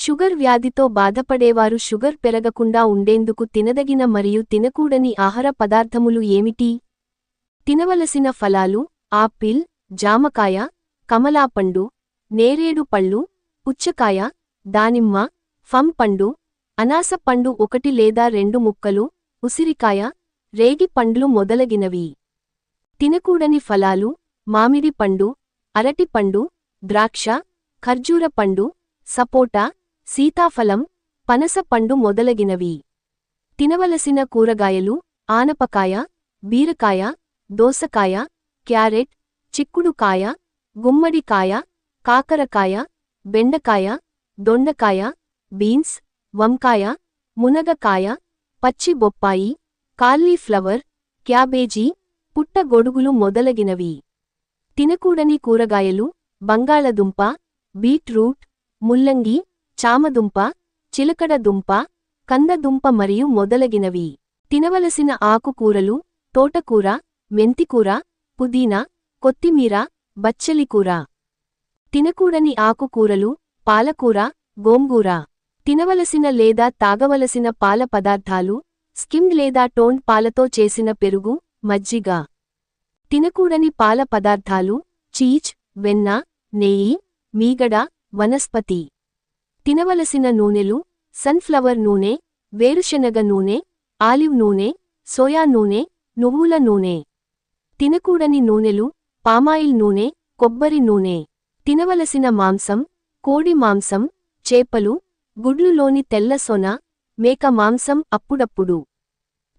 Sugar వ్యాధితో బాధపడేవారు sugar పెరగకుండా ఉండేందుకు తినదగిన మరియు తినకూడని ఆహార పదార్థములు ఏమిటి? తినవలసిన ఫలాలు ఆపిల్ జామకాయ కమలాపండు నేరేడు పళ్ళు పుచ్చకాయ దానిమ్మ ఫం పండు అనాస పండు ఒకటి లేదా రెండు ముక్కలు ఉసిరికాయ రేగి పండ్లు మొదలగినవి. తినకూడని ఫలాలు మామిడి పండు అరటిపండు ద్రాక్ష ఖర్జూర పండు సపోటా సీతాఫలం పనస పండు మొదలగినవి. తినవలసిన కూరగాయలు ఆనపకాయ బీరకాయ దోసకాయ క్యారెట్ చిక్కుడుకాయ గుమ్మడికాయ కాకరకాయ బెండకాయ దొండకాయ బీన్స్ వంకాయ మునగకాయ పచ్చి బొప్పాయి కాలీఫ్లవర్ క్యాబేజీ పుట్టగొడుగులు మొదలగినవి. తినకూడని కూరగాయలు బంగాళదుంప బీట్రూట్ ముల్లంగి చామదుంప చిలకడదుంప కందదుంప మరియు మొదలగినవి. తినవలసిన ఆకుకూరలు తోటకూర మెంతికూర పుదీనా కొత్తిమీర బచ్చలికూర. తినకూడని ఆకుకూరలు పాలకూర గోంగూర. తినవలసిన లేదా తాగవలసిన పాల పదార్థాలు స్కిమ్డ్ లేదా టోండ్ పాలతో చేసిన పెరుగు మజ్జిగ. తినకూడని పాల పదార్థాలు చీజ్ వెన్న నెయ్యి మీగడ వనస్పతి. తినవలసిన నూనెలు సన్ఫ్లవర్ నూనె వేరుశనగ నూనె ఆలివ్ నూనె సోయా నూనె నువ్వుల నూనె. తినకూడని నూనెలు పామాయిల్ నూనె కొబ్బరి నూనె. తినవలసిన మాంసం కోడి మాంసం చేపలు గుడ్లులోని తెల్ల సొన మేక మాంసం అప్పుడప్పుడు.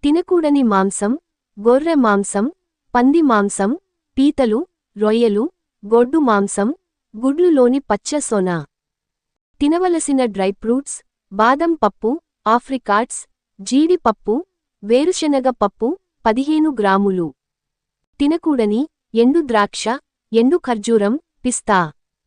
తినకూడని మాంసం గొర్రె మాంసం పంది మాంసం పీతలు రొయ్యలు గొడ్డు మాంసం గుడ్లులోని పచ్చ సొన. తినవలసిన డ్రై ఫ్రూట్స్ బాదం పప్పు ఆఫ్రికాట్స్ జీడిపప్పు వేరుశెనగ పప్పు పదిహేను గ్రాములు. తినకూడని ఎండు ద్రాక్ష ఎండు ఖర్జూరం పిస్తా.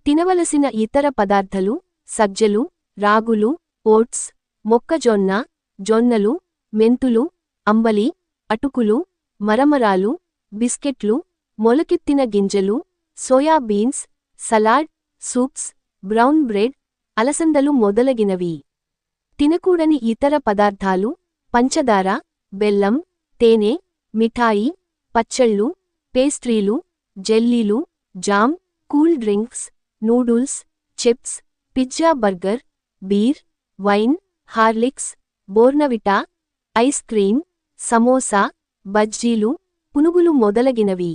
తినవలసిన ఇతర పదార్థలు సజ్జలు రాగులు ఓట్స్ మొక్కజొన్న జొన్నలు మెంతులు అంబలి అటుకులు మరమరాలు బిస్కెట్లు మొలకెత్తిన గింజలు soybeans salad soups brown bread అలసందలు మొదలగినవి. తినకూడని ఇతర పదార్థాలు పంచదార బెల్లం తేనె మిఠాయి పచ్చళ్ళు పేస్ట్రీలు జెల్లీలు jam cool drinks noodles chips pizza burger beer wine Horlicks Bournvita ice cream samosa బజ్జీలు పునుగులు మొదలగినవి.